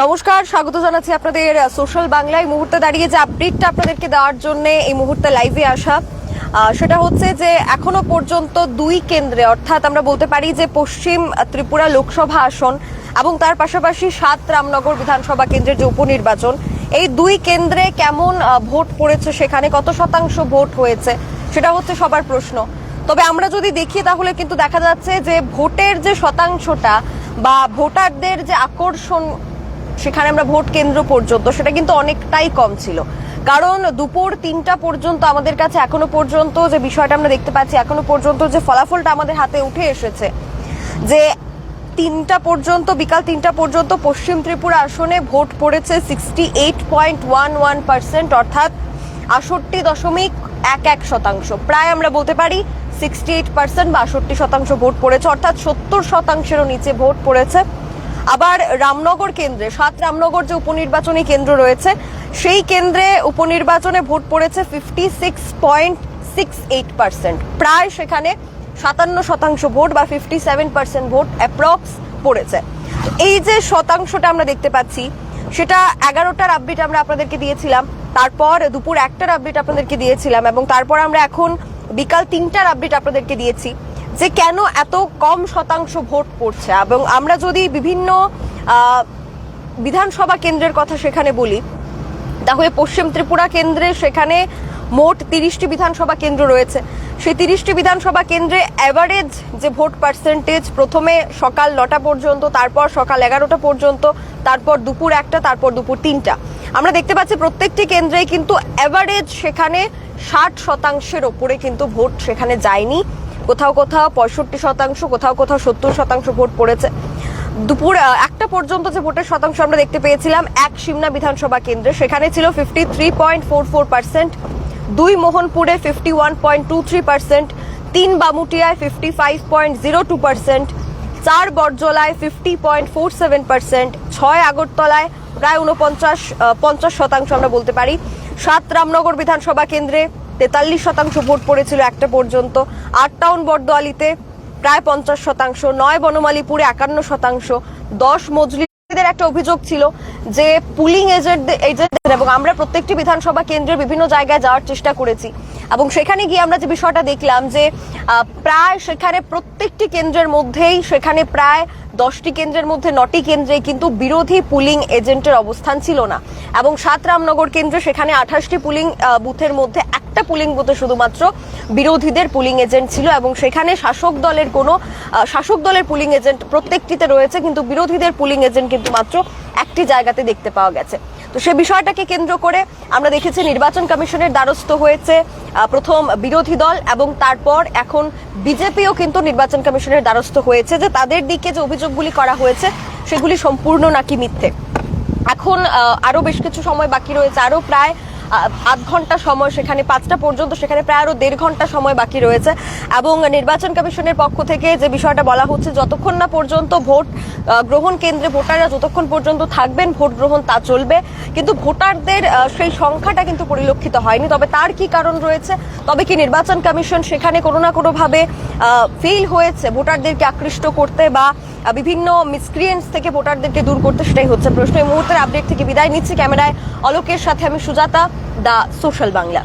নমস্কার, স্বাগত জানাচ্ছি আপনাদের সোশ্যাল বাংলায়। মুহূর্তে দাঁড়িয়ে যে আপডেটটা আপনাদেরকে দেওয়ার জন্য এই মুহূর্তে লাইভে আসা সেটা হচ্ছে যে এখনও পর্যন্ত দুই কেন্দ্রে, অর্থাৎ আমরা বলতে পারি যে পশ্চিম ত্রিপুরা লোকসভা আসন এবং তার পাশাপাশি সাত রামনগর বিধানসভা কেন্দ্রের যে উপনির্বাচন, এই দুই কেন্দ্রে কেমন ভোট পড়েছে সেখানে, কত শতাংশ ভোট হয়েছে, সেটা হচ্ছে সবার প্রশ্ন। তবে আমরা যদি দেখি তাহলে কিন্তু দেখা যাচ্ছে যে ভোটের যে শতাংশটা বা ভোটারদের যে আকর্ষণ সেখানে আমরা ভোট কেন্দ্র পর্যন্ত, সেটা কিন্তু অনেকটাই কম ছিল। কারণ দুপুর তিনটা পর্যন্ত আমাদের কাছে এখনও পর্যন্ত যে বিষয়টা আমরা দেখতে পাচ্ছি, এখনও পর্যন্ত যে ফলাফলটা আমাদের হাতে উঠে এসেছে, যে তিনটা পর্যন্ত, বিকাল তিনটা পর্যন্ত পশ্চিম ত্রিপুরা আসনে ভোট পড়েছে sixty eight point one one percent অর্থাৎ আষট্টি দশমিক এক এক শতাংশ। প্রায় আমরা বলতে পারি সিক্সটি এইট পার্সেন্ট বা আষট্টি শতাংশ ভোট পড়েছে, অর্থাৎ সত্তর শতাংশেরও নিচে ভোট পড়েছে। আবার রামনগর কেন্দ্রে, সাত রামনগর যে উপনির্বাচনী কেন্দ্র রয়েছে, সেই কেন্দ্রে উপনির্বাচনে ভোট পড়েছে fifty six point six eight percent প্রায় সেখানে সাতান্ন শতাংশ ভোট বা ফিফটি সেভেন পার্সেন্ট ভোট অ্যাপ্রক্স পড়েছে। এই যে শতাংশটা আমরা দেখতে পাচ্ছি, সেটা এগারোটার আপডেট আমরা আপনাদেরকে দিয়েছিলাম, তারপর দুপুর একটার আপডেট আপনাদেরকে দিয়েছিলাম এবং তারপর আমরা এখন বিকাল তিনটার আপডেট আপনাদেরকে দিয়েছি। যে কেন এত কম শতাংশ ভোট পড়ছে? এবং আমরা যদি বিভিন্ন বিধানসভা কেন্দ্রের কথা সেখানে বলি, তাহলে পশ্চিম ত্রিপুরা কেন্দ্রে সেখানে মোট তিরিশটি বিধানসভা কেন্দ্র রয়েছে। সেই তিরিশটি বিধানসভা কেন্দ্রে অ্যাভারেজ যে ভোট পার্সেন্টেজ প্রথমে সকাল নটা পর্যন্ত, তারপর সকাল এগারোটা পর্যন্ত, তারপর দুপুর একটা, তারপর দুপুর তিনটা। আমরা দেখতে পাচ্ছি প্রত্যেকটি কেন্দ্রেই কিন্তু অ্যাভারেজ সেখানে ষাট শতাংশের ওপরে কিন্তু ভোট সেখানে যায়নি। কোথাও কোথাও পঁয়ষট্টি শতাংশ, কোথাও কোথাও সত্তর শতাংশ ভোট পড়েছে। দুপুর একটা পর্যন্ত যে ভোটের শতাংশ আমরা দেখতে পেয়েছিলাম, এক সিমনা বিধানসভা কেন্দ্রে। সেখানে ছিল fifty three point four four percent দুই মোহনপুরে fifty one point two three percent তিন বামুটিয়ায় fifty five point zero two percent চার বটজলায় fifty point four seven percent ছয় আগরতলায় প্রায় উনপঞ্চাশ পঞ্চাশ শতাংশ আমরা বলতে পারি। সাত রামনগর বিধানসভা কেন্দ্রে তেতাল্লিশ শতাংশ ভোট পড়েছিল একটা পর্যন্ত আট টাউন বটদোয়ালিতে প্রায় পঞ্চাশ শতাংশ, নয় বনমালীপুরে একান্ন শতাংশ, দশ মজলি একটা অভিযোগ ছিল যে পুলিং এজেন্ট এজেন্ট এবং আমরা প্রত্যেকটি বিধানসভা কেন্দ্রের বিভিন্ন জায়গায় যাওয়ার চেষ্টা করেছি। এবং সেখানে গিয়ে আমরা যে বিষয়টা দেখলাম যে প্রায় সেখানে প্রত্যেকটি কেন্দ্রের মধ্যেই, সেখানে প্রায় দশটি কেন্দ্রের মধ্যে নটি কেন্দ্রে কিন্তু বিরোধী পুলিং এজেন্টের অবস্থান ছিল না। এবং সাত রামনগর কেন্দ্রে সেখানে আঠাশটি পুলিং বুথের মধ্যে একটা পুলিং বুথে শুধুমাত্র বিরোধীদের পুলিং এজেন্ট ছিল এবং সেখানে শাসক দলের কোনো শাসক দলের পুলিং এজেন্ট প্রত্যেকটিতে রয়েছে, কিন্তু বিরোধীদের পুলিং এজেন্ট কিন্তু মাত্র একটি জায়গাতে দেখতে পাওয়া গেছে। তো সে বিষয়টাকে কেন্দ্র করে আমরা দেখেছি নির্বাচন কমিশনের দ্বারস্থ হয়েছে প্রথম বিরোধী দল এবং তারপর এখন বিজেপিও কিন্তু নির্বাচন কমিশনের দ্বারস্থ হয়েছে যে তাদের দিকে যে অভিযোগগুলি করা হয়েছে সেগুলি সম্পূর্ণ নাকি মিথ্যে। এখন আরও আরও বেশ কিছু সময় বাকি রয়েছে, আরও প্রায় আধ ঘণ্টা সময় সেখানে, পাঁচটা পর্যন্ত সেখানে প্রায় আরও দেড় ঘণ্টা সময় বাকি রয়েছে। এবং নির্বাচন কমিশনের পক্ষ থেকে যে বিষয়টা বলা হচ্ছে, যতক্ষণ না পর্যন্ত ভোট গ্রহণ কেন্দ্রে ভোটাররা যতক্ষণ পর্যন্ত থাকবেন, ভোট গ্রহণ তা চলবে। কিন্তু ভোটারদের সেই সংখ্যাটা কিন্তু পরিলক্ষিত হয়নি। তবে তার কি কারণ রয়েছে? তবে কি নির্বাচন কমিশন সেখানে কোনো না কোনোভাবে ফেল হয়েছে? ভোটারদেরকে আকৃষ্ট করতে বা বিভিন্ন মিসক্রিয়েন্স থেকে ভোটারদেরকে দূর করতে সেটাই হচ্ছে প্রশ্ন। এই মুহূর্তের আপডেট থেকে বিদায় নিচ্ছি। ক্যামেরায় অলোকের সাথে আমি সুজাতা, দা সোশ্যাল বাংলা।